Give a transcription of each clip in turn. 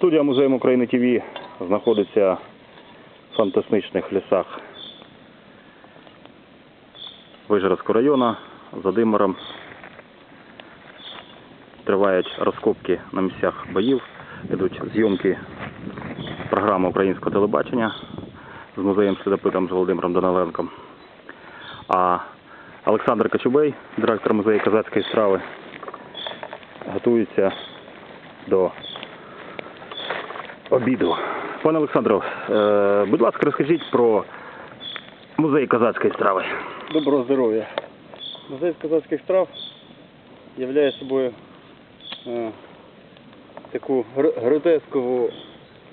Студія Музею України ТВ знаходиться в фантастичних лісах Вижгородського району за Димиром. Тривають розкопки на місцях боїв, йдуть зйомки програми українського телебачення з музеєм слідопитом з Володимиром Даниленком. А Олександр Кочубей, директор музею козацької страви, готується до обіду. Пане Олександро, е, будь ласка, розкажіть про музей козацької страви. Доброго здоров'я. Музей козацьких страв являє собою е, таку гротескову,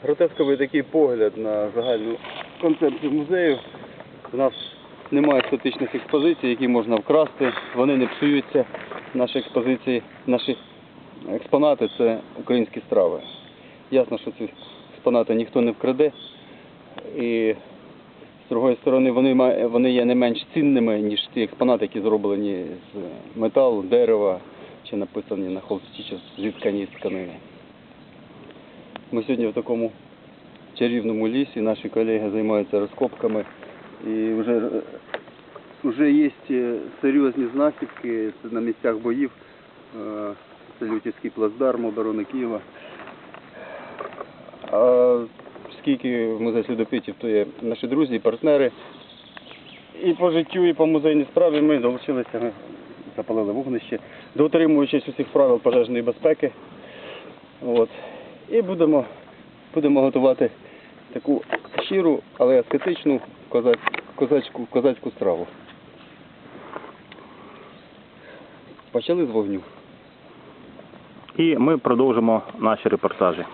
гротесковий такий погляд на загальну концепцію музею. У нас немає статичних експозицій, які можна вкрасти, вони не псуються. Наші експозиції, наші експонати це українські страви. Ясно, що ці експонати ніхто не вкраде. І з другої сторони, вони, вони є не менш цінними, ніж ті експонати, які зроблені з металу, дерева, чи написані на холсті, чи зіткані з тканини. Ми сьогодні в такому чарівному лісі, наші колеги займаються розкопками, і вже, вже є е, серйозні знахідки на місцях боїв. Е, Це Лютівський плацдарм оборони Києва. Скільки в музей слідопитів, то є наші друзі, і партнери. І по життю, і по музейній справі ми долучилися, ми запалили вогнище, дотримуючись усіх правил пожежної безпеки. От. І будемо, будемо готувати таку щиру, але аскетичну козаць, козацьку, козацьку страву. Почали з вогню. І ми продовжимо наші репортажі.